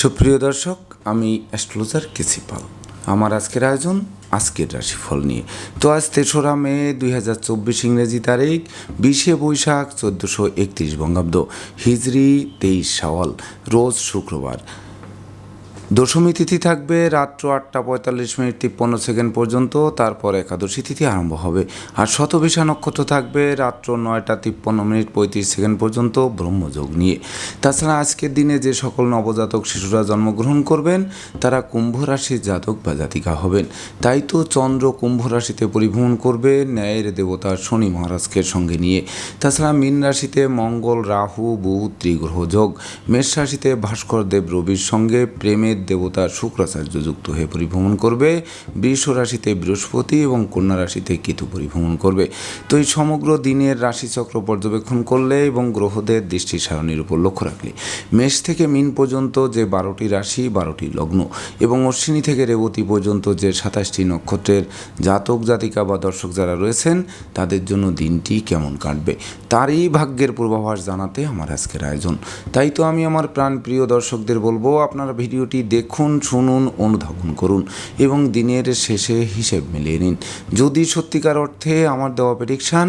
সুপ্রিয় দর্শক, আমি অ্যাস্ট্রোলজার কেসিপাল আমার আজকের আয়োজন, আজকের রাশিফল নিয়ে। তো আজ তেসরা মে দুই হাজার চব্বিশ ইংরেজি তারিখ, বিশে বৈশাখ চোদ্দোশো একত্রিশ বঙ্গাব্দ, হিজরি তেইশ সাওয়াল রোজ শুক্রবার। দশমী তিথি থাকবে রাত্র আটটা পঁয়তাল্লিশ মিনিট তিপ্পান্ন সেকেন্ড পর্যন্ত, তারপর একাদশী তিথি আরম্ভ হবে। আর শতবিশা নক্ষত্র থাকবে রাত্র নয়টা তিপ্পান্ন মিনিট পঁয়ত্রিশ সেকেন্ড পর্যন্ত ব্রহ্মযোগ নিয়ে। তাছাড়া আজকের দিনে যে সকল নবজাতক শিশুরা জন্মগ্রহণ করবেন, তারা কুম্ভ রাশির জাতক বা জাতিকা হবেন। তাই তো চন্দ্র কুম্ভ রাশিতে পরিভ্রমণ করবে ন্যায়ের দেবতা শনি মহারাজকে সঙ্গে নিয়ে। তাছাড়া মীন রাশিতে মঙ্গল, রাহু, বুধ, ত্রিগ্রহ যোগ। মেষ রাশিতে ভাস্কর দেব রবির সঙ্গে প্রেমের দেবতা শুক্রাচার্য যুক্ত হয়ে পরিভ্রমণ করবে। বৃষ রাশিতে বৃহস্পতি এবং কন্যা রাশিতে কেতু পরিভ্রমণ করবে। তো এই সমগ্র দিনের রাশিচক্র পর্যবেক্ষণ করলে এবং গ্রহদের দৃষ্টি সারণীর উপর লক্ষ্য রাখলে, মেষ থেকে মিন পর্যন্ত যে বারোটি রাশি, বারোটি লগ্ন এবং অশ্বিনী থেকে রেবতী পর্যন্ত যে সাতাশটি নক্ষত্রের জাতক, জাতিকা বা দর্শক যারা রয়েছেন, তাদের জন্য দিনটি কেমন কাটবে, তারই ভাগ্যের পূর্বাভাস জানাতে আমার আজকের আয়োজন। তাই তো আমি আমার প্রাণ প্রিয় দর্শকদের বলব, আপনারা ভিডিওটি দেখুন, শুনুন, অনুধাবন করুন এবং দিনের শেষে হিসেব মিলিয়ে নিন। যদি সত্যিকার অর্থে আমার দেওয়া প্রেডিকশান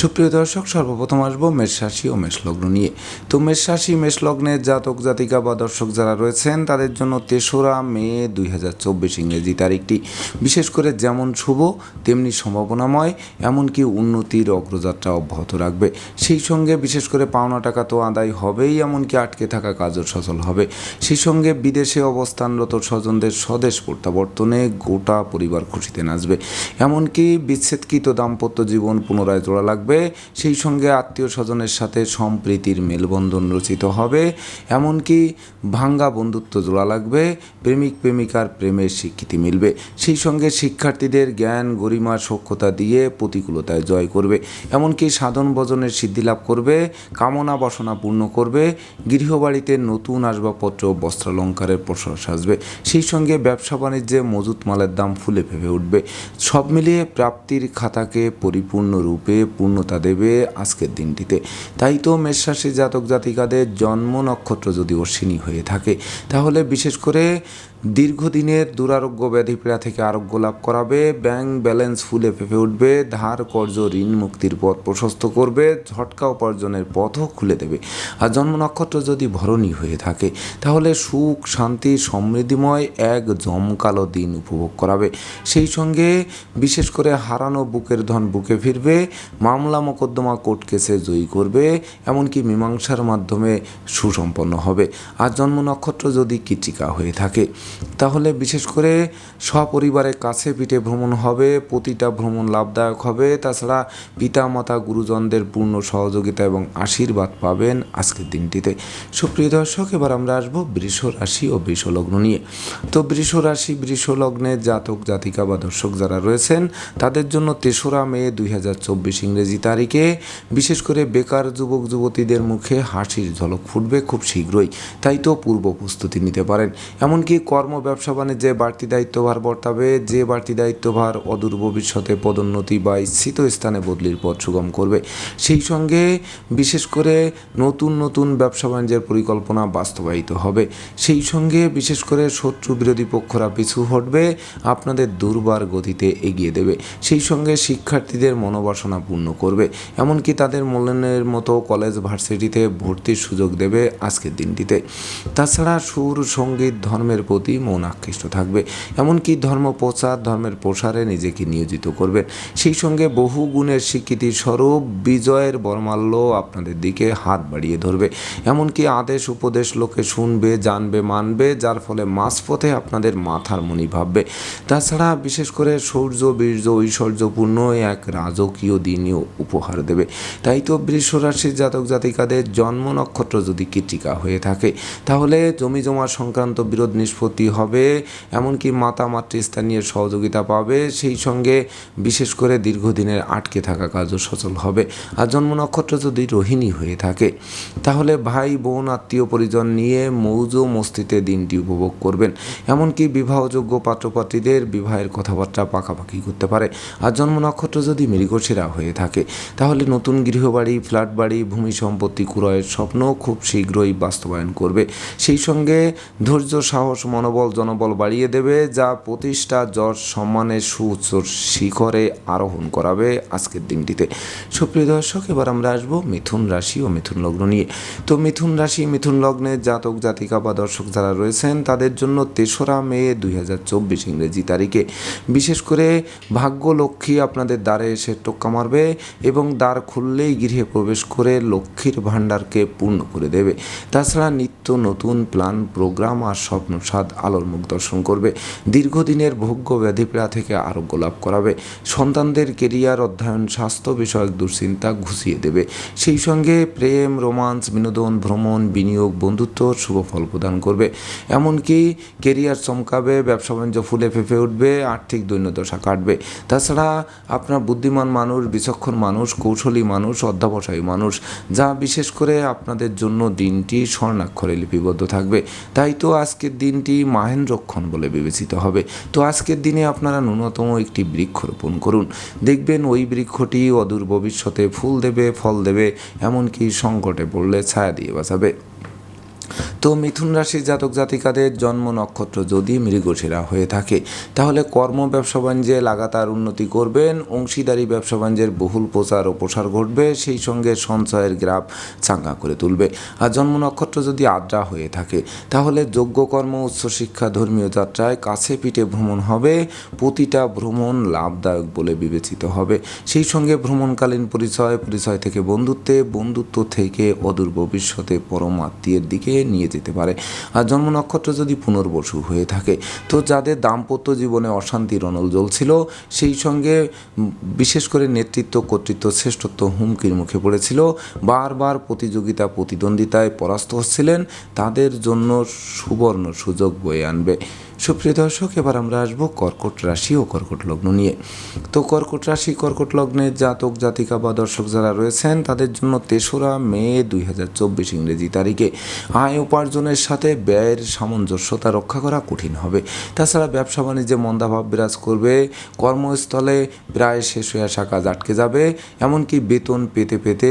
সুপ্রিয় দর্শক, সর্বপ্রথম আসব মেষ রাশি ও মেষ লগ্ন নিয়ে। তো মেষ রাশি, মেষ লগ্নের জাতক, জাতিকা বা দর্শক যারা রয়েছেন, তাদের জন্য তেসরা মে দুই হাজার চব্বিশ ইংরেজি তারিখটি। বিশেষ করে যেমন শুভ, তেমনি সম্ভাবনাময়, এমনকি উন্নতির অগ্রযাত্রা অব্যাহত রাখবে। সেই সঙ্গে বিশেষ করে পাওনা টাকা তো আদায় হবেই, এমনকি আটকে থাকা কাজও সচল হবে। সেই সঙ্গে বিদেশে অবস্থানরত স্বজনদের স্বদেশ প্রত্যাবর্তনে গোটা পরিবার খুশিতে নাচবে। এমনকি বিচ্ছেদকৃত দাম্পত্য জীবন পুনরায় জোড়া লাগবে। সেই সঙ্গে আত্মীয় স্বজনের সাথে সম্প্রীতির মেলবন্ধন রচিত হবে। এমনকি ভাঙ্গা বন্ধুত্ব জোড়া লাগবে। প্রেমিক প্রেমিকার প্রেমের স্বীকৃতি মিলবে। সেই সঙ্গে শিক্ষার্থীদের জ্ঞান, গরিমা, সক্ষতা দিয়ে প্রতিকূলতায় জয় করবে। এমনকি সাধন ভজনের সিদ্ধি লাভ করবে, কামনা বাসনা পূর্ণ করবে। গৃহবাড়িতে নতুন আসবাবপত্র, বস্ত্রালঙ্কারের প্রশ্বাস আসবে সেই সঙ্গে ব্যবসা বাণিজ্যে মজুত মালের দাম ফুলে ফেপে উঠবে। সব মিলিয়ে প্রাপ্তির খাতাকে পরিপূর্ণরূপে পূর্ণতা দেবে আজকের দিনটিতে। তাই তো মেষরাশি জাতক জাতিকাদের জন্ম নক্ষত্র যদি অশ্বিনী হয়ে থাকে, তাহলে বিশেষ করে দীর্ঘদিনের দুরারোগ্য ব্যাধিপীড়া থেকে আরোগ্য লাভ করাবে, ব্যাংক ব্যালেন্স ফুলে ফেপে উঠবে, ধার, কর্জ, ঋণ মুক্তির পথ প্রশস্ত করবে, ঝটকা উপার্জনের পথও খুলে দেবে। আর জন্ম নক্ষত্র যদি ভরণী হয়ে থাকে, তাহলে সুখ, শান্তি, সমৃদ্ধিময় এক জমকালো দিন উপভোগ করাবে। সেই সঙ্গে বিশেষ করে হারানো বুকের ধন বুকে ফিরবে, মামলা মোকদ্দমা কোর্ট কেসে জয়ী করবে, এমনকি মীমাংসার মাধ্যমে সুসম্পন্ন হবে। আর জন্ম নক্ষত্র যদি কীচিকা হয়ে থাকে তাহলে বিশেষ করে সপরিবারের কাছে পিঠে ভ্রমণ হবে, প্রতিটা ভ্রমণ লাভদায়ক হবে। তাছাড়া পিতামাতা, গুরুজনদের পূর্ণ সহযোগিতা এবং আশীর্বাদ পাবেন আজকের দিনটিতে। সুপ্রিয় দর্শক, এবার আমরা আসব বৃষ রাশি ও বৃষ লগ্ন নিয়ে। তো বৃষ রাশি, বৃষ লগ্নের জাতক, জাতিকা বা দর্শক যারা রয়েছেন, তাদের জন্য তেসরা মে দুই হাজার চব্বিশ ইংরেজি তারিখে বিশেষ করে বেকার যুবক, যুবতীদের মুখে হাসির ঝলক ফুটবে খুব শীঘ্রই। তাই তো পূর্ব প্রস্তুতি নিতে পারেন। এমনকি কর্ম, ব্যবসা, বাণিজ্যে বাড়তি দায়িত্বভার বর্তাবে। যে বাড়তি দায়িত্বভার অদূর ভবিষ্যতে পদোন্নতি বা ইচ্ছিত স্থানে বদলির পথ সুগম করবে। সেই সঙ্গে বিশেষ করে নতুন নতুন ব্যবসা, বাণিজ্যের পরিকল্পনা বাস্তবায়িত হবে। সেই সঙ্গে বিশেষ করে শত্রু বিরোধী পক্ষরা পিছু হটবে, আপনাদের দুর্বার গতিতে এগিয়ে দেবে। সেই সঙ্গে শিক্ষার্থীদের মনোবাসনা পূর্ণ করবে। এমনকি তাদের মূল্যায়নের মতো কলেজ, ভার্সিটিতে ভর্তির সুযোগ দেবে আজকের দিনটিতে। তাছাড়া সুর, সংগীত, ধর্মের প্রতি প্রতি মন আকৃষ্ট থাকবে। এমনকি ধর্ম প্রচার, ধর্মের প্রসারে নিজেকে নিয়োজিত করবেন সেই সঙ্গে বহু গুণের স্বীকৃতি স্বরূপ বিজয়ের বর্মাল্য আপনাদের দিকে হাত বাড়িয়ে ধরবে। এমনকি আদেশ উপদেশ লোকে শুনবে, জানবে, মানবে, যার ফলে মাঝপথে আপনাদের মাথার মনি ভাববে। তাছাড়া বিশেষ করে সৌর্য, বীর্য, ঐশ্বর্যপূর্ণ এক রাজকীয় দিনও উপহার দেবে। তাই তো বৃষ রাশির জাতক জাতিকাদের জন্ম নক্ষত্র যদি কৃতিকা হয়ে থাকে, তাহলে জমি জমা সংক্রান্ত বিরোধ নিষ্পত্তি হবে, এমনকি মাতা মাতৃস্থানীয় সহযোগিতা পাবে। সেই সঙ্গে বিশেষ করে দীর্ঘদিনের আটকে থাকা কাজও সচল হবে। আর জন্ম নক্ষত্র যদি রোহিণী হয়ে থাকে, তাহলে ভাই, বোন, আত্মীয় পরিজন নিয়ে মৌজ মস্তিতে দিনটি উপভোগ করবেন। এমনকি বিবাহযোগ্য পাত্রপাত্রীদের বিবাহের কথাবার্তা পাকাপাকি করতে পারে। আর জন্ম নক্ষত্র যদি মৃগশিরা হয়ে থাকে, তাহলে নতুন গৃহবাড়ি ফ্ল্যাট বাড়ি ভূমি সম্পত্তি ক্রয়ের স্বপ্ন খুব শীঘ্রই বাস্তবায়ন করবে। সেই সঙ্গে ধৈর্য, সাহস মনোবল জনবল বাড়িয়ে দেবে, যা প্রতিষ্ঠা যশ সম্মানের সুউচ্চ শিখরে আরোহণ করাবে আজকের দিনটিতে। সুপ্রিয় দর্শক, এবার আমরা আসব মিথুন রাশি ও মিথুন লগ্ন নিয়ে। তো মিথুন রাশি, মিথুন লগ্নের জাতক, জাতিকা বা দর্শক যারা রয়েছেন, তাদের জন্য তেসরা মে দুই হাজার চব্বিশ ইংরেজি তারিখে। বিশেষ করে ভাগ্য লক্ষ্মী আপনাদের দ্বারে এসে টোক্কা মারবে এবং দ্বার খুললেই গৃহে প্রবেশ করে লক্ষ্মীর ভাণ্ডারকে পূর্ণ করে দেবে। তাছাড়া নিত্য নতুন প্ল্যান, প্রোগ্রাম আর স্বপ্ন স্বাদ আলোর মুখ দর্শন করবে। দীর্ঘদিনের ভোগ্য ব্যাধিপীড়া থেকে আরোগ্য লাভ করাবে। সন্তানদের কেরিয়ার, অধ্যয়ন, স্বাস্থ্য বিষয়ক দুশ্চিন্তা ঘুষিয়ে দেবে। সেই সঙ্গে প্রেম, রোমান্স, বিনোদন, ভ্রমণ, বিনিয়োগ বন্ধুত্ব শুভ ফল প্রদান করবে। এমনকি কেরিয়ার চমকাবে, ব্যবসা বাণিজ্য ফুলে ফেঁপে উঠবে, আর্থিক দৈন্যদশা কাটবে। তাছাড়া আপনার বুদ্ধিমান মানুষ, বিচক্ষণ মানুষ, কৌশলী মানুষ, অধ্যাবসায়ী মানুষ, যা বিশেষ করে আপনাদের জন্য দিনটি স্বর্ণাক্ষরে লিপিবদ্ধ থাকবে। তাই তো আজকের দিনটি মাহেন্দ্রক্ষণ বলে বিবেচিত হবে। তো আজকের দিনে আপনারা ন্যূনতম একটি বৃক্ষ রোপণ করুন। দেখবেন ওই বৃক্ষটি অদূর ভবিষ্যতে ফুল দেবে, ফল দেবে, এমনকি সংকটে পড়লে ছায়া দিয়ে বাঁচাবে। তো মিথুন রাশির জাতক জাতিকাদের জন্ম নক্ষত্র যদি মৃগশিরা হয়ে থাকে, তাহলে কর্ম ব্যবসা বাণিজ্যে লাগাতার উন্নতি করবেন, অংশীদারি ব্যবসা বাণিজ্যের বহুল প্রচার ও প্রসার ঘটবে, সেই সঙ্গে সঞ্চয়ের গ্রাফ চাঙ্গা করে তুলবে। আর জন্ম নক্ষত্র যদি আদ্রা হয়ে থাকে, তাহলে যোগ্য যোগ্যকর্ম উচ্চশিক্ষা ধর্মীয় যাত্রায় কাছে পিঠে ভ্রমণ হবে, প্রতিটা ভ্রমণ লাভদায়ক বলে বিবেচিত হবে। সেই সঙ্গে ভ্রমণকালীন পরিচয় পরিচয় থেকে বন্ধুত্বে, বন্ধুত্ব থেকে অদূর ভবিষ্যতে পরম আত্মীয়ের দিকে নিয়ে যেতে পারে। আর জন্ম নক্ষত্র যদি পুনর্বসু হয়ে থাকে, তো যাদের দাম্পত্য জীবনে অশান্তির অনল জ্বলছিল, সেই সঙ্গে বিশেষ করে নেতৃত্ব, কর্তৃত্ব, শ্রেষ্ঠত্ব হুমকির মুখে পড়েছিল, বারবার প্রতিযোগিতা, প্রতিদ্বন্দ্বিতায় পরাস্ত হচ্ছিলেন, তাদের জন্য সুবর্ণ সুযোগ বয়ে আনবে। সুপ্রিয় দর্শক, এবার আমরা আসব কর্কট রাশি ও কর্কট লগ্ন নিয়ে। তো কর্কট রাশি, কর্কট লগ্নের জাতক, জাতিকা বা দর্শক যারা রয়েছেন, তাদের জন্য তেসরা মে দুই হাজার চব্বিশ ইংরেজি তারিখে। আয় উপার্জনের সাথে ব্যয়ের সামঞ্জস্যতা রক্ষা করা কঠিন হবে। তাছাড়া ব্যবসা বাণিজ্যে মন্দাভাব বিরাজ করবে। কর্মস্থলে প্রায় শেষ হয়ে আসা কাজ আটকে যাবে। এমনকি বেতন পেতে পেতে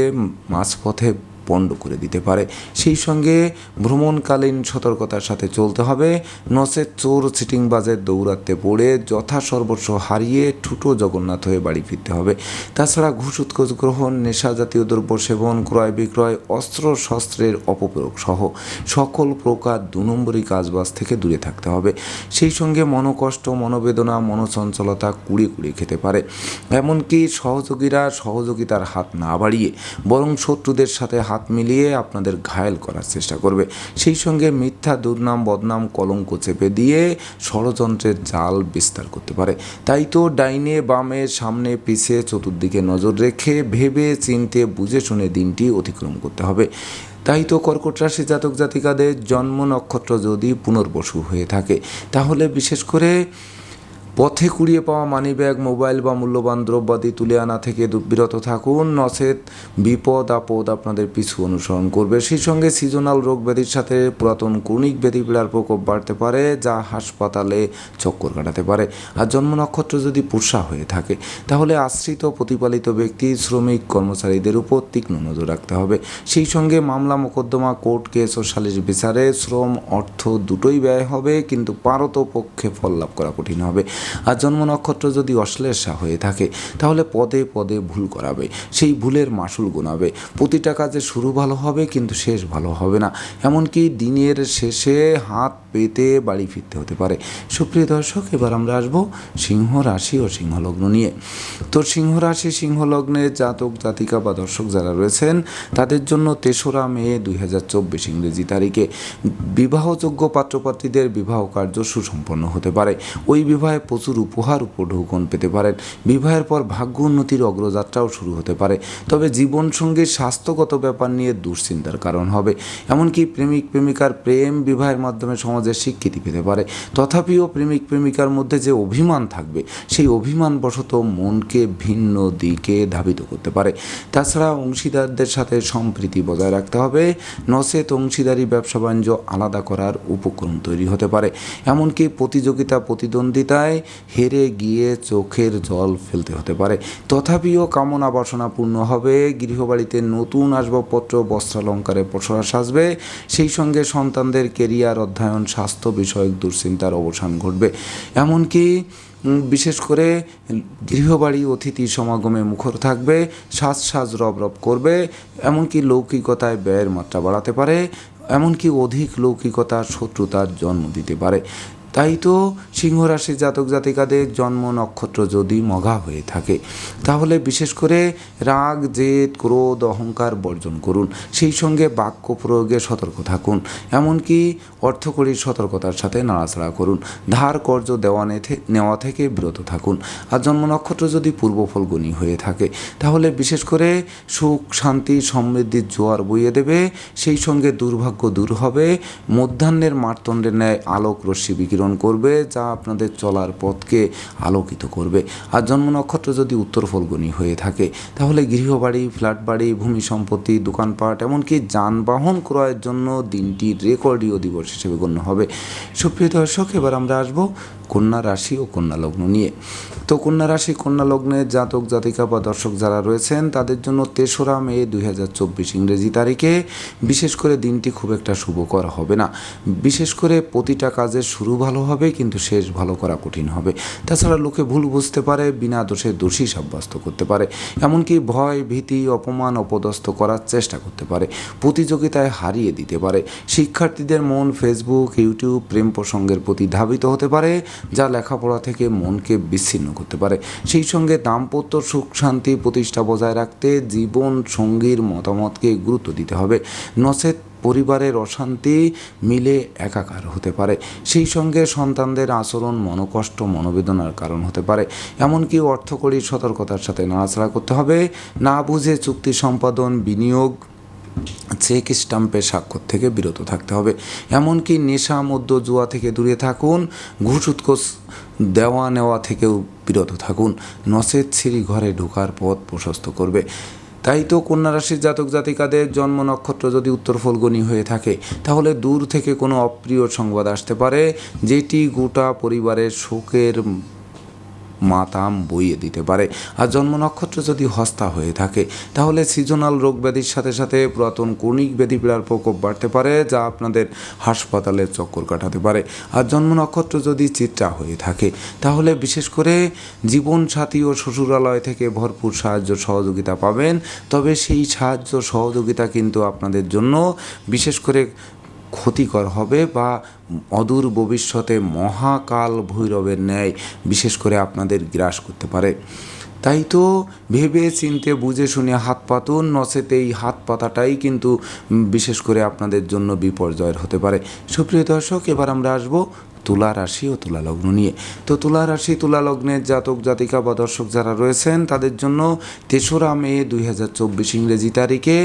মাঝপথে পণ্ড করে দিতে পারে। সেই সঙ্গে ভ্রমণকালীন সতর্কতার সাথে চলতে হবে। নচেত চোর চিটিংবাজের দৌরাত্মে পড়ে যথা সর্বস্ব হারিয়ে ঠুটো জগন্নাথ হয়ে বাড়ি ফিরতে হবে। তাছাড়া ঘুষ, উৎকোচ গ্রহণ, নেশা জাতীয় দ্রব্য সেবন, ক্রয় বিক্রয়, অস্ত্র শস্ত্রের অপপ্রয়োগ সহ সকল প্রকার দু নম্বরী কাজবাজ থেকে দূরে থাকতে হবে। সেই সঙ্গে মনোকষ্ট, মনোবেদনা, মনোচঞ্চলতা কুড়ে কুড়িয়ে খেতে পারে। এমনকি সহযোগীরা সহযোগিতার হাত না বাড়িয়ে বরং শত্রুদের সাথে হাত মিলিয়ে আপনাদের ঘায়েল করার চেষ্টা করবে। সেই সঙ্গে মিথ্যা দুর্নাম, বদনাম, কলঙ্ক চেপে দিয়ে ষড়যন্ত্রের জাল বিস্তার করতে পারে। তাই তো ডাইনে, বামে, সামনে, পিছে, চতুর্দিকে নজর রেখে ভেবে, চিনতে, বুঝে শুনে দিনটি অতিক্রম করতে হবে। তাই তো কর্কট রাশি জাতক জাতিকাদের জন্ম নক্ষত্র যদি পুনর্বসু হয়ে থাকে, তাহলে বিশেষ করে পথে কুড়িয়ে পাওয়া মানিব্যাগ, মোবাইল বা মূল্যবান দ্রব্যাদি তুলে আনা থেকে বিরত থাকুন। নচেত বিপদ, আপদ আপনাদের পিছু অনুসরণ করবে। সেই সঙ্গে সিজনাল রোগ ব্যাধির সাথে পুরাতন ক্রনিক ব্যাধি পীড়ার প্রকোপ বাড়তে পারে, যা হাসপাতালে চক্কর কাটাতে পারে। আর জন্ম নক্ষত্র যদি পোষা হয়ে থাকে, তাহলে আশ্রিত প্রতিপালিত ব্যক্তি, শ্রমিক, কর্মচারীদের উপর তীক্ষ্ণ নজর রাখতে হবে। সেই সঙ্গে মামলা, মোকদ্দমা, কোর্ট কেস ও সালিশ বিচারে শ্রম, অর্থ দুটোই ব্যয় হবে, কিন্তু পারত পক্ষে ফল লাভ করা কঠিন হবে। আর জন্ম নক্ষত্র যদি অশ্লেষা হয়ে থাকে, তাহলে পদে পদে ভুল করাবে, সেই ভুলের মাসুল গোনাবে। প্রতিটা কাজে শুরু ভালো হবে, কিন্তু শেষ ভালো হবে না। এমনকি দিনের শেষে হাত পেতে বাড়ি ফিরতে হতে পারে। সুপ্রিয় দর্শক, এবার আমরা আসব সিংহ রাশি ও সিংহ লগ্ন নিয়ে। তো সিংহ রাশি সিংহ লগ্নের জাতক, জাতিকা বা দর্শক যারা রয়েছেন, তাদের জন্য তেসরা মে দুই হাজার চব্বিশ ইংরেজি তারিখে বিবাহযোগ্য পাত্রপাত্রীদের বিবাহ কার্য সুসম্পন্ন হতে পারে। ওই বিবাহে প্রচুর উপহার উপঢৌকন পেতে পারেন। বিবাহের পর ভাগ্য উন্নতির অগ্রযাত্রাও শুরু হতে পারে। তবে জীবনসঙ্গীর স্বাস্থ্যগত ব্যাপার নিয়ে দুশ্চিন্তার কারণ হবে। এমনকি প্রেমিক, প্রেমিকার প্রেম বিবাহের মাধ্যমে সমাজের স্বীকৃতি পেতে পারে। তথাপিও প্রেমিক, প্রেমিকার মধ্যে যে অভিমান থাকবে, সেই অভিমান অভিমানবশত মনকে ভিন্ন দিকে ধাবিত করতে পারে। তাছাড়া অংশীদারদের সাথে সম্প্রীতি বজায় রাখতে হবে। নচেত অংশীদারি ব্যবসা বাণিজ্য আলাদা করার উপক্রম তৈরি হতে পারে। এমনকি প্রতিযোগিতা, প্রতিদ্বন্দ্বিতায় হেরে গিয়ে চোখের জল ফেলতে হতে পারে। তথাপিও কামনা বাসনা পূর্ণ হবে। গৃহবাড়িতে নতুন আসবাবপত্র, বস্ত্রালঙ্কারে পসরা সাজবে। সেই সঙ্গে সন্তানদের কেরিয়ার, অধ্যয়ন, স্বাস্থ্য বিষয়ক দুশ্চিন্তার অবসান ঘটবে। এমনকি বিশেষ করে গৃহবাড়ি অতিথি সমাগমে মুখর থাকবে, সাজ সাজ রব রব করবে। এমনকি লৌকিকতায় ব্যয়ের মাত্রা বাড়াতে পারে। এমনকি অধিক লৌকিকতা শত্রুতার জন্ম দিতে পারে। তাই তো সিংহ রাশির জাতক জাতিকাদের জন্ম নক্ষত্র যদি মঘা হয়ে থাকে, তাহলে বিশেষ করে রাগ, জেদ, ক্রোধ, অহংকার বর্জন করুন। সেই সঙ্গে বাক্য প্রয়োগে সতর্ক থাকুন, এমনকি অর্থকরীর সতর্কতার সাথে নাড়াচাড়া করুন। ধার কর্য দেওয়া নেওয়া থেকে বিরত থাকুন। আর জন্ম নক্ষত্র যদি পূর্ব ফলগুনি হয়ে থাকে, তাহলে বিশেষ করে সুখ, শান্তি সমৃদ্ধির জোয়ার বইয়ে দেবে। সেই সঙ্গে দুর্ভাগ্য দূর হবে। মধ্যাহ্নের মারতণ্ডের ন্যায় আলোক, রশ্মি বিকিরণ করবে, যা আপনাদের চলার পথকে আলোকিত করবে। আর জন্ম নক্ষত্র যদি উত্তর ফলগুনি হয়ে থাকে, তাহলে গৃহবাড়ি ফ্ল্যাট বাড়ি ভূমি সম্পত্তি, দোকানপাট, এমনকি যানবাহন ক্রয়ের জন্য দিনটি রেকর্ডীয় দিবস হিসেবে গণ্য হবে। সুপ্রিয় দর্শক, এবার আমরা আসব কন্যা রাশি ও কন্যা লগ্ন নিয়ে। তো কন্যা রাশি, কন্যা লগ্নের জাতক, জাতিকা বা দর্শক যারা রয়েছেন, তাদের জন্য তেসরা মে দুই হাজার চব্বিশ ইংরেজি তারিখে বিশেষ করে দিনটি খুব একটা শুভকর হবে না। বিশেষ করে প্রতিটা কাজের শুরু ভালো হবে, কিন্তু শেষ ভালো করা কঠিন হবে। তাছাড়া লোকে ভুল বুঝতে পারে, বিনা দোষে দোষী সাব্যস্ত করতে পারে। এমনকি ভয়, ভীতি, অপমান, অপদস্থ করার চেষ্টা করতে পারে। প্রতিযোগিতায় হারিয়ে দিতে পারে। শিক্ষার্থীদের মন ফেসবুক ইউটিউব প্রেম প্রসঙ্গের প্রতি ধাবিত হতে পারে। যা লেখাপড়া থেকে মনকে বিচ্ছিন্ন করতে পারে। সেই সঙ্গে দাম্পত্য সুখ শান্তি প্রতিষ্ঠা বজায় রাখতে জীবন সঙ্গীর মতামতকে গুরুত্ব দিতে হবে। নচেত পরিবারের অশান্তি মিলে একাকার হতে পারে। সেই সঙ্গে সন্তানদের আচরণ মনোকষ্ট, মনোবেদনার কারণ হতে পারে। এমনকি অর্থকরী সতর্কতার সাথে নাড়াচাড়া করতে হবে। না বুঝে চুক্তি সম্পাদন, বিনিয়োগ চেক স্টাম্পের স্বাক্ষর থেকে বিরত থাকতে হবে। এমনকি নেশা, মদ্য, জুয়া থেকে দূরে থাকুন ঘুষ উৎকোষ দেওয়া নেওয়া থেকেও বিরত থাকুন। নচেত সিঁড়ি ঘরে ঢোকার পথ প্রশস্ত করবে। তাই তো কন্যা রাশির জাতক জাতিকাদের জন্ম নক্ষত্র যদি উত্তর ফলগনি হয়ে থাকে, তাহলে দূর থেকে কোনো অপ্রিয় সংবাদ আসতে পারে, যেটি গোটা পরিবারের শোকের মাতাম বইয়ে দিতে পারে। আর জন্ম নক্ষত্র যদি হস্তা হয়ে থাকে, তাহলে সিজনাল রোগ ব্যাধির সাথে সাথে পুরাতন কর্ণিক ব্যাধি পীড়ার প্রকোপ বাড়তে পারে, যা আপনাদের হাসপাতালের চক্কর কাটাতে পারে। আর জন্ম নক্ষত্র যদি চিত্রা হয়ে থাকে, তাহলে বিশেষ করে জীবন সাথী ও শ্বশুরালয় থেকে ভরপুর সাহায্য সহযোগিতা পাবেন। তবে সেই সাহায্য সহযোগিতা কিন্তু আপনাদের জন্য বিশেষ করে ক্ষতিকর হবে বা অদূর ভবিষ্যতে মহাকাল ভৈরবের ন্যায় বিশেষ করে আপনাদের গ্রাস করতে পারে। তাই তো ভেবে চিনতে বুঝে শুনে হাত পাতুন নচেতে এই হাত পাতাটাই কিন্তু বিশেষ করে আপনাদের জন্য বিপর্যয়ের হতে পারে। সুপ্রিয় দর্শক, এবার আমরা আসব তুলা রাশি ও তুলা লগ্ন নিয়ে। তো তুলা রাশি, তুলা লগ্নের জাতক, জাতিকা বা দর্শক যারা রয়েছেন, তাদের জন্য তেসরা মে দুই হাজার চব্বিশ ইংরেজি তারিখে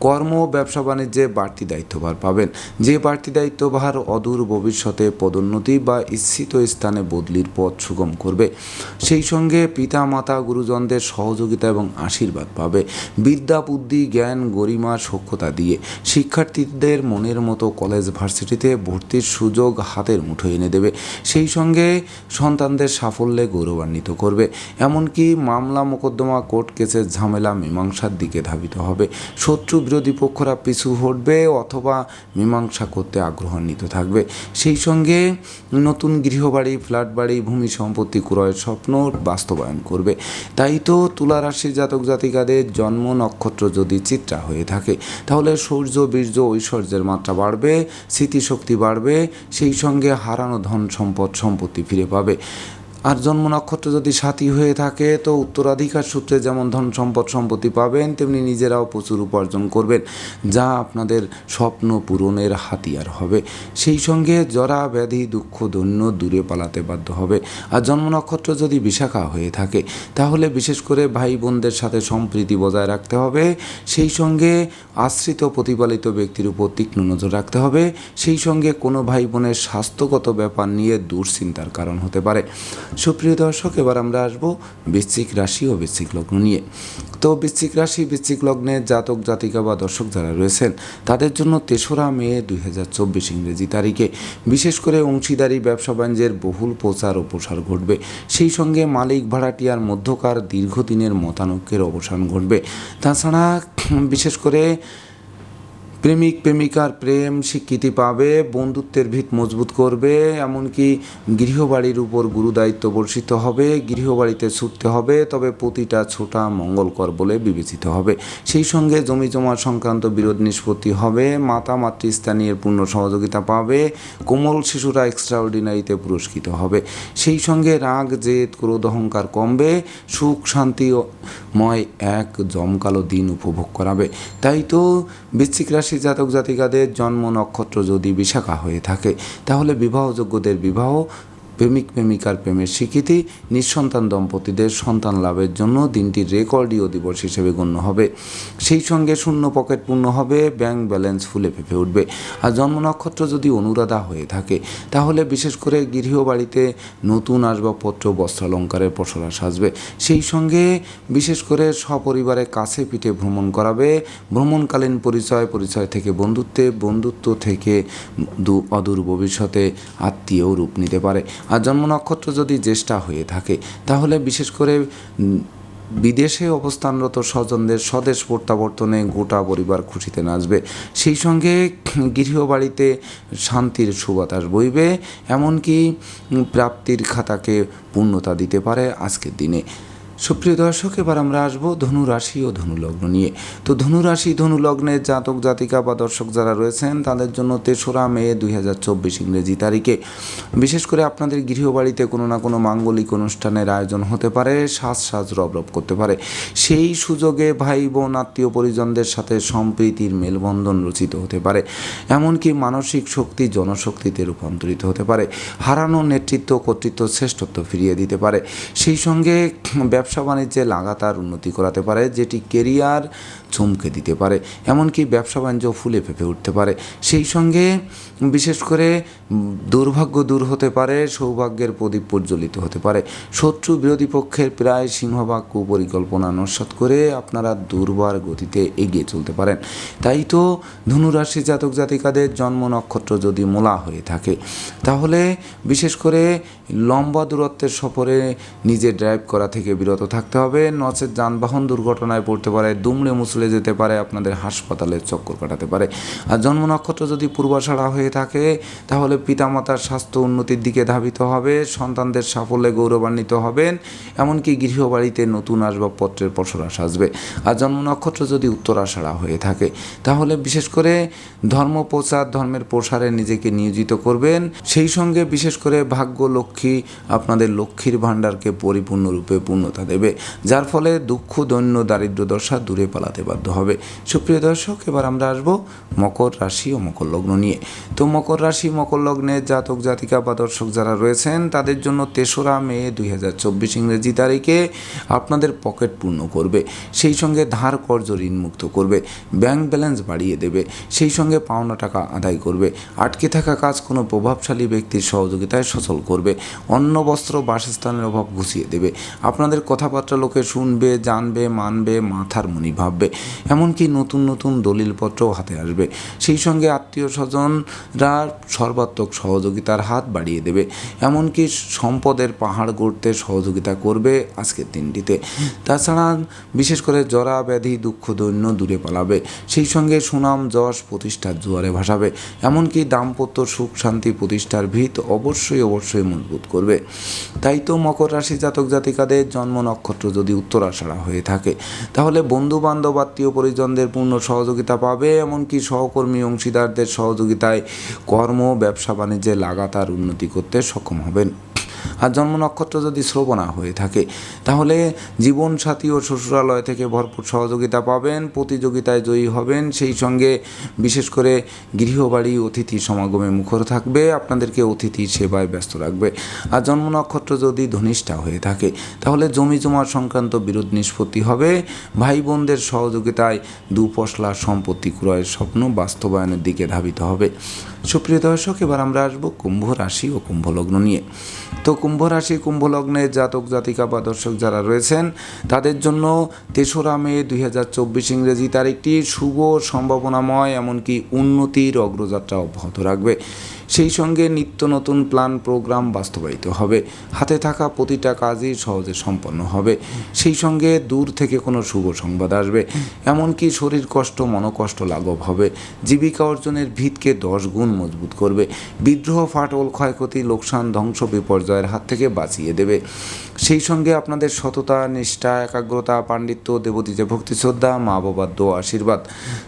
কর্ম ব্যবসা বাণিজ্যে বাড়তি দায়িত্বভার পাবেন। যে বাড়তি দায়িত্বভার অদূর ভবিষ্যতে পদোন্নতি বা ইচ্ছিত স্থানে বদলির পথ সুগম করবে। সেই সঙ্গে পিতা মাতা গুরুজনদের সহযোগিতা এবং আশীর্বাদ পাবে। বিদ্যা, বুদ্ধি, জ্ঞান, গরিমা সক্ষতা দিয়ে শিক্ষার্থীদের মনের মতো কলেজ ভার্সিটিতে ভর্তির সুযোগ হাতের মুঠোয় এনে এনে দেবে। সেই সঙ্গে সন্তানদের সাফল্যে গৌরবান্বিত করবে। এমনকি মামলা মোকদ্দমা কোর্ট কেসের ঝামেলা মীমাংসার দিকে ধাবিত হবে। শত্রু বিরোধী পক্ষরা পিছু হটবে অথবা মীমাংসা করতে আগ্রহান্বিত থাকবে। সেই সঙ্গে নতুন গৃহবাড়ি ফ্ল্যাট বাড়ি ভূমি সম্পত্তি ক্রয়ের স্বপ্ন বাস্তবায়ন করবে। তাই তো তুলা রাশি জাতক জাতিকাদের জন্ম নক্ষত্র যদি চিত্রা হয়ে থাকে, তাহলে সৌর্য, বীর্য, ঐশ্বর্যের মাত্রা বাড়বে, স্মৃতিশক্তি বাড়বে, সেই সঙ্গে হারানো ধন সম্পদ সম্পত্তি ফিরে পাবে। আর জন্ম নক্ষত্র যদি সাথী হয়ে থাকে, তো উত্তরাধিকার সূত্রে যেমন ধন সম্পদ সম্পত্তি পাবেন, তেমনি নিজেরাও প্রচুর উপার্জন করবেন, যা আপনাদের স্বপ্ন পূরণের হাতিয়ার হবে। সেই সঙ্গে জরা, ব্যাধি, দুঃখ দৈন্য দূরে পালাতে বাধ্য হবে। আর জন্ম নক্ষত্র যদি বিশাখা হয়ে থাকে, তাহলে বিশেষ করে ভাই বোনদের সাথে সম্প্রীতি বজায় রাখতে হবে। সেই সঙ্গে আশ্রিত প্রতিপালিত ব্যক্তির উপর তীক্ষ্ণ নজর রাখতে হবে। সেই সঙ্গে কোনো ভাই বোনের স্বাস্থ্যগত ব্যাপার নিয়ে দুশ্চিন্তার কারণ হতে পারে। সুপ্রিয় দর্শক, এবার আমরা আসব বৃশ্চিক রাশি ও বৃশ্চিক লগ্ন নিয়ে। তো বৃশ্চিক রাশি, বৃশ্চিক লগ্নের জাতক, জাতিকা বা দর্শক যারা রয়েছেন, তাদের জন্য তেসরা মে দুই হাজার চব্বিশ ইংরেজি তারিখে। বিশেষ করে অংশীদারি, ব্যবসা বাণিজ্যের বহুল প্রচার ও প্রসার ঘটবে। সেই সঙ্গে মালিক ভাড়াটিয়ার মধ্যকার দীর্ঘদিনের মতানৈক্যের অবসান ঘটবে। তাছাড়া, বিশেষ করে প্রেমিক, প্রেমিকার প্রেম স্বীকৃতি পাবে, বন্ধুত্বের ভিত মজবুত করবে, এমনকি গৃহবাড়ির উপর গুরুদায়িত্ব বর্ষিত হবে, গৃহবাড়িতে ছুটতে হবে, তবে প্রতিটা ছোটা মঙ্গলকর বলে বিবেচিত হবে। সেই সঙ্গে জমি জমা সংক্রান্ত বিরোধ নিষ্পত্তি হবে, মাতা মাতৃস্থানীয় পূর্ণ সহযোগিতা পাবে, কোমল শিশুরা এক্সট্রাঅর্ডিনারিতে পুরস্কৃত হবে। সেই সঙ্গে রাগ, জেদ, ক্রোধ, অহংকার কমবে, সুখ শান্তিময় এক জমকালো দিন উপভোগ করাবে। তাই তো বৃশ্চিক রাশি জাতক জাতিকাদের জন্ম নক্ষত্র যদি বিশাখা হয়ে থাকে, তাহলে বিবাহযোগ্যদের বিবাহ প্রেমিক প্রেমিকার প্রেমের স্বীকৃতি, নিঃসন্তান দম্পতিদের সন্তান লাভের জন্য দিনটি রেকর্ডীয় দিবস হিসেবে গণ্য হবে। সেই সঙ্গে শূন্য পকেট পূর্ণ হবে, ব্যাংক ব্যালেন্স ফুলে ফেঁপে উঠবে। আর জন্ম নক্ষত্র যদি অনুরাধা হয়ে থাকে, তাহলে বিশেষ করে গৃহবাড়িতে নতুন আসবাবপত্র, বস্ত্রালঙ্কারের পসরা সাজবে। সেই সঙ্গে বিশেষ করে সপরিবারে কাছে পিঠে ভ্রমণ করাবে। ভ্রমণকালীন পরিচয় পরিচয় থেকে বন্ধুত্বে, বন্ধুত্ব থেকে অদূর ভবিষ্যতে আত্মীয় রূপ নিতে পারে। আর জন্ম নক্ষত্র যদি জ্যেষ্ঠা হয়ে থাকে, তাহলে বিশেষ করে বিদেশে অবস্থানরত স্বজনদের স্বদেশ প্রত্যাবর্তনে গোটা পরিবার খুশিতে নাচবে। সেই সঙ্গে গৃহবাড়িতে শান্তির সুবাতাস বইবে, এমনকি প্রাপ্তির খাতাকে পূর্ণতা দিতে পারে আজকের দিনে। সুপ্রিয় দর্শক, এবার আমরা আসব ধনু রাশি ও ধনু লগ্ন নিয়ে। তো ধনু রাশি ধনু লগ্নের জাতক, জাতিকা বা দর্শক যারা রয়েছেন, তাদের জন্য তেসরা মে দুই হাজার চব্বিশ ইংরেজি তারিখে। বিশেষ করে আপনাদের গৃহবাড়িতে কোনো না কোনো মাঙ্গলিক অনুষ্ঠানের আয়োজন হতে পারে সাজ সাজ রব রব করতে পারে। সেই সুযোগে ভাই বোন আত্মীয় পরিজনদের সাথে সম্প্রীতির মেলবন্ধন রচিত হতে পারে। এমনকি মানসিক শক্তি জনশক্তিতে রূপান্তরিত হতে পারে। হারানো নেতৃত্ব, কর্তৃত্ব শ্রেষ্ঠত্ব ফিরিয়ে দিতে পারে। সেই সঙ্গে বাণিজ্যে লাগাতার উন্নতি করাতে পারে, যেটি কেরিয়ার চমকে দিতে পারে, এমনকি ব্যবসা বাণিজ্য ফুলে ফেপে উঠতে পারে। সেই সঙ্গে বিশেষ করে দুর্ভাগ্য দূর হতে পারে, সৌভাগ্যের প্রদীপ প্রজ্বলিত হতে পারে। শত্রু বিরোধী পক্ষের প্রায় সিংহভাগ কুপরিকল্পনা নস্বাত করে আপনারা দুর্বার গতিতে এগিয়ে চলতে পারেন। তাই তো ধনুরাশি জাতক জাতিকাদের জন্ম নক্ষত্র যদি মোলা হয়ে থাকে, তাহলে বিশেষ করে লম্বা দূরত্বের সফরে নিজে ড্রাইভ করা থেকে বিরত থাকতে হবে। নচেত যানবাহন দুর্ঘটনায় পড়তে পারে, দুমড়ে মুচলে যেতে পারে, আপনাদের হাসপাতালের চক্কর কাটাতে পারে। আর জন্ম নক্ষত্র যদি পূর্বাষাঢ়া হয়ে থাকে, তাহলে পিতামাতার স্বাস্থ্য উন্নতির দিকে ধাবিত হবে, সন্তানদের সাফল্যে গৌরবান্বিত হবেন, এমনকি গৃহবাড়িতে নতুন আসবাবপত্রের পসরা সাজবে। আর জন্ম নক্ষত্র যদি উত্তরাষাঢ়া হয়ে থাকে, তাহলে বিশেষ করে ধর্ম প্রচার, ধর্মের প্রসারে নিজেকে নিয়োজিত করবেন। সেই সঙ্গে বিশেষ করে ভাগ্য লক্ষ্মী আপনাদের লক্ষ্মীর ভাণ্ডারকে পরিপূর্ণরূপে পূর্ণতা দেবে, যার ফলে দুঃখ দৈন্য দারিদ্র দশা দূরে পালাতে বাধ্য হবে। সুপ্রিয় দর্শক, এবার আমরা আসব মকর রাশি ও মকর লগ্ন নিয়ে। তো মকর রাশি, মকর লগ্নের জাতক, জাতিকা বা দর্শক যারা রয়েছেন, তাদের জন্য তেসরা মে দুই হাজার চব্বিশ ইংরেজি তারিখে আপনাদের পকেট পূর্ণ করবে। সেই সঙ্গে ধার কর্জ ঋণ মুক্ত করবে, ব্যাংক ব্যালেন্স বাড়িয়ে দেবে, সেই সঙ্গে পাওনা টাকা আদায় করবে, আটকে থাকা কাজ কোনো প্রভাবশালী ব্যক্তির সহযোগিতায় সচল করবে, অন্ন, বস্ত্র, বাসস্থানের অভাব ঘুষিয়ে দেবে। আপনাদের কথাবার্তা লোকে শুনবে, জানবে, মানবে, মাথার মনি ভাববে। এমনকি নতুন নতুন দলিলপত্রও হাতে আসবে। সেই সঙ্গে আত্মীয় স্বজনরা সর্বাত্মক সহযোগিতার হাত বাড়িয়ে দেবে। এমনকি সম্পদের পাহাড় গড়তে সহযোগিতা করবে আজকের দিনটিতে। তাছাড়া বিশেষ করে জরা, ব্যাধি, দুঃখ, দৈন্য দূরে পালাবে। সেই সঙ্গে সুনাম, যশ প্রতিষ্ঠার জোয়ারে ভাসাবে। এমনকি দাম্পত্য সুখ, শান্তি প্রতিষ্ঠার ভিত অবশ্যই অবশ্যই মজবুত করবে। তাই তো মকর রাশি জাতক জাতিকাদের জন্ম নক্ষত্র যদি উত্তরাষাঢ়া হয়ে থাকে, তাহলে বন্ধু বান্ধব আত্মীয় পরিজনদের পূর্ণ সহযোগিতা পাবে। এমনকি সহকর্মী, অংশীদারদের সহযোগিতায় কর্ম, ব্যবসা, বাণিজ্যে লাগাতার উন্নতি করতে সক্ষম হবেন। আর জন্ম নক্ষত্র যদি শ্রবণা হয়ে থাকে, তাহলে জীবনসাথী ও শ্বশুরালয় থেকে ভরপুর সহযোগিতা পাবেন, প্রতিযোগিতায় জয়ী হবেন। সেই সঙ্গে বিশেষ করে গৃহবাড়ি অতিথি সমাগমে মুখর থাকবে, আপনাদেরকে অতিথি সেবায় ব্যস্ত রাখবে। আর জন্ম নক্ষত্র যদি ধনিষ্ঠা হয়ে থাকে, তাহলে জমি জমা সংক্রান্ত বিরোধ নিষ্পত্তি হবে। ভাই বোনদের সহযোগিতায় দুপশলা সম্পত্তি ক্রয়ের স্বপ্ন বাস্তবায়নের দিকে ধাবিত হবে। সুপ্রিয় দর্শক, এবার আমরা আসব কুম্ভ রাশি ও কুম্ভ লগ্ন নিয়ে। তো কুম্ভ রাশি কুম্ভ লগ্নে জাতক, জাতিকা বা দর্শক যারা রয়েছেন, তাদের জন্য তেসরা মে দুই হাজার চব্বিশ ইংরেজি তারিখটি শুভ, সম্ভাবনাময়, এমনকি উন্নতির অগ্রযাত্রা অব্যাহত রাখবে। সেই সঙ্গে নিত্য নতুন প্ল্যান প্রোগ্রাম বাস্তবায়িত হবে। হাতে থাকা প্রতিটা কাজই সহজে সম্পন্ন হবে। সেই সঙ্গে দূর থেকে কোনো শুভ সংবাদ আসবে। এমনকি শরীর কষ্ট, মনকষ্ট লাঘব হবে। জীবিকা অর্জনের ভিতকে দশ গুণ মজবুত করবে। বিদ্রোহ, ফাটল, ক্ষয়ক্ষতি, লোকসান, ধ্বংস, বিপর্যয়ের হাত থেকে বাঁচিয়ে দেবে। সেই সঙ্গে আপনাদের সততা, নিষ্ঠা, একাগ্রতা, পাণ্ডিত্য দেবতীতে ভক্তি, শ্রদ্ধা, মা বাবার দো আশীর্বাদ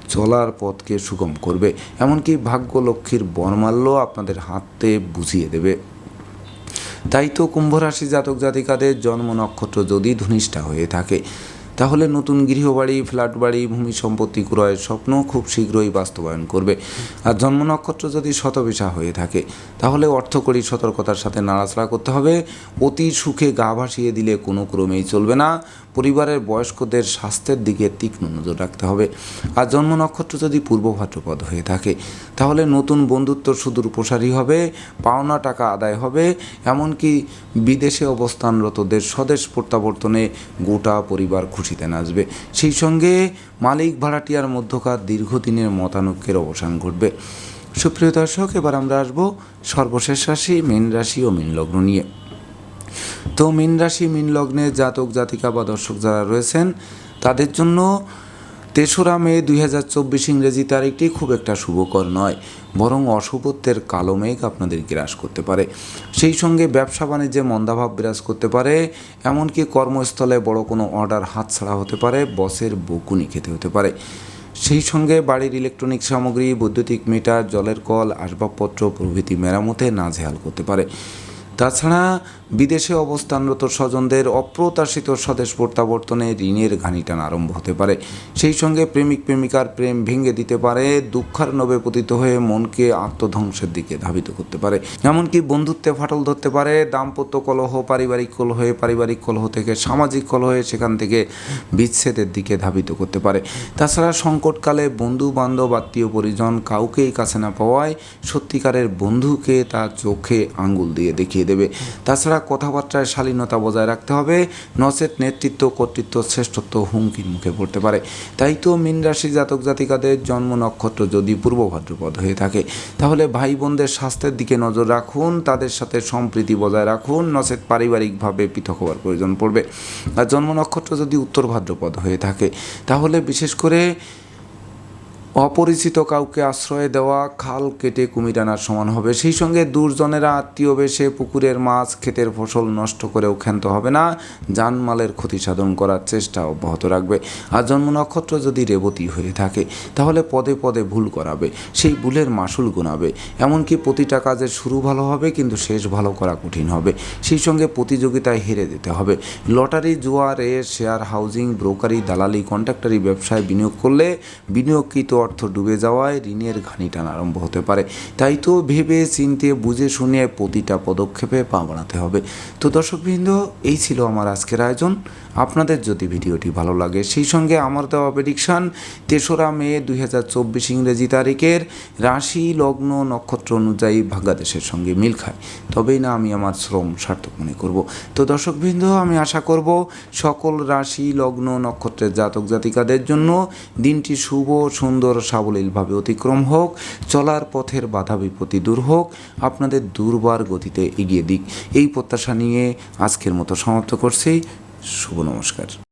চলার পথকে সুগম করবে। এমনকি ভাগ্য লক্ষ্মীর বর্মাল্য আপনাদের হাতে বুঝিয়ে দেবে। তাই তো কুম্ভ রাশি জাতক জাতিকাদের জন্ম নক্ষত্র যদি ধনিষ্ঠা হয়ে থাকে, তাহলে নতুন গৃহবাড়ি ফ্ল্যাট বাড়ি ভূমি সম্পত্তি ক্রয়ের স্বপ্ন খুব শীঘ্রই বাস্তবায়ন করবে। আর জন্ম নক্ষত্র যদি শতবিশা হয়ে থাকে, তাহলে অর্থকরী সতর্কতার সাথে নাড়াচাড়া করতে হবে। অতি সুখে গা ভাসিয়ে দিলে কোনো ক্রমেই চলবে না। পরিবারের বয়স্কদের স্বাস্থ্যের দিকে তীক্ষ্ণ নজর রাখতে হবে। আর জন্ম নক্ষত্র যদি পূর্ব ভাদ্রপদ হয়ে থাকে, তাহলে নতুন বন্ধুত্ব সুদূর প্রসারী হবে, পাওনা টাকা আদায় হবে, এমনকি বিদেশে অবস্থানরতদের স্বদেশ প্রত্যাবর্তনে গোটা পরিবার খুশিতে নাচবে। সেই সঙ্গে মালিক ভাড়াটিয়ার মধ্যকার দীর্ঘদিনের মতানৈক্যের অবসান ঘটবে। সুপ্রিয় দর্শক, এবার আমরা আসব সর্বশেষ রাশি, মীন রাশি ও মীন লগ্ন নিয়ে। তো মীন রাশি, মীন লগ্নে জাতক, জাতিকা বা দর্শক যারা রয়েছেন, তাদের জন্য তেসরা মে দুই হাজার চব্বিশ ইংরেজি তারিখটি খুব একটা শুভকর নয়, বরং অশুভত্বের কালো মেঘ আপনাদের গ্রাস করতে পারে। সেই সঙ্গে ব্যবসা বাণিজ্যে মন্দাভাব বিরাজ করতে পারে, এমনকি কর্মস্থলে বড় কোনো অর্ডার হাতছাড়া হতে পারে, বসের বকুনি খেতে হতে পারে। সেই সঙ্গে বাড়ির ইলেকট্রনিক সামগ্রী, বৈদ্যুতিক মিটার, জলের কল, আসবাবপত্র প্রভৃতি মেরামতে নাজেহাল করতে পারে। তাছাড়া বিদেশে অবস্থানরত স্বজনদের অপ্রত্যাশিত স্বদেশ প্রত্যাবর্তনে ঋণের ঘানিটান আরম্ভ হতে পারে। সেই সঙ্গে প্রেমিক প্রেমিকার প্রেম ভেঙে দিতে পারে দুঃখার্ণবে পতিত হয়ে মনকে আত্মধ্বংসের দিকে ধাবিত করতে পারে। এমনকি বন্ধুত্বে ফাটল ধরতে পারে, দাম্পত্য কলহ, পারিবারিক কলহ কলহে পারিবারিক কলহ থেকে সামাজিক কলহে সেখান থেকে বিচ্ছেদের দিকে ধাবিত করতে পারে। তাছাড়া সংকটকালে বন্ধু বান্ধব আত্মীয় পরিজন কাউকেই কাছে না পাওয়ায় সত্যিকারের বন্ধুকে তার চোখে আঙ্গুল দিয়ে দেখিয়ে দেবে। তাছাড়া কথাবার্তায় শালীনতা বজায় রাখতে হবে। নচেত নেতৃত্ব, কর্তৃত্ব, শ্রেষ্ঠত্ব হুমকির মুখে পড়তে পারে। তাই তো মীন রাশি জাতক জাতিকাদের জন্ম নক্ষত্র যদি পূর্ব ভাদ্রপদ হয়ে থাকে, তাহলে ভাই বোনদের স্বাস্থ্যের দিকে নজর রাখুন, তাদের সাথে সম্প্রীতি বজায় রাখুন নচেত পারিবারিকভাবে পৃথক হওয়ার প্রয়োজন পড়বে। আর জন্ম নক্ষত্র যদি উত্তর ভাদ্রপদ হয়ে থাকে, তাহলে বিশেষ করে অপরিচিত কাউকে আশ্রয় দেওয়া, খাল কেটে কুমির আনার সমান হবে। সেই সঙ্গে দুর্জনেরা আত্মীয় বেশে পুকুরের মাছ, ক্ষেতের ফসল নষ্ট করেও ক্ষান্ত হবে না। জানমালের ক্ষতি সাধন করার চেষ্টা অব্যাহত রাখবে। আর জন্ম নক্ষত্র যদি রেবতী হয়ে থাকে, তাহলে পদে পদে ভুল করাবে। সেই ভুলের মাসুল গুনাবে। এমনকি প্রতিটা কাজের শুরু ভালো হবে, কিন্তু শেষ ভালো করা কঠিন হবে। সেই সঙ্গে প্রতিযোগিতায় হেরে যেতে হবে। লটারি, জুয়া, রেস, শেয়ার হাউজিং, ব্রোকারি, দালালি, কন্ট্রাক্টারি ব্যবসায় বিনিয়োগ করলে বিনিয়োগকৃত অর্থ ডুবে যাওয়ায় ঋণের ঘানি টানা আরম্ভ হতে পারে। তাই তো ভেবে, চিনতে, বুঝে, শুনে প্রতিটা পদক্ষেপে পা বাড়াতে হবে। তো দর্শকবৃন্দ, এই ছিল আমার আজকের আয়োজন। আপনাদের যদি ভিডিওটি ভালো লাগে, সেই সঙ্গে আমার দেওয়া প্রেডিকশান তেসরা মে দুই হাজার চব্বিশ ইংরেজি তারিখের রাশি, লগ্ন, নক্ষত্র অনুযায়ী ভাগ্যাদেশের সঙ্গে মিল খায়। তবেই না আমি আমার শ্রম সার্থক মনে করব। তো দর্শকবৃন্দ, আমি আশা করব সকল রাশি, লগ্ন, নক্ষত্রের জাতক জাতিকাদের জন্য দিনটি শুভ, সুন্দর, সাবলীলভাবে অতিক্রম হোক, চলার পথের বাধা বিপত্তি দূর হোক, আপনাদের দুর্বার গতিতে এগিয়ে দিক। এই প্রত্যাশা নিয়ে আজকের মতো সমাপ্ত করছি। শুভ নমস্কার।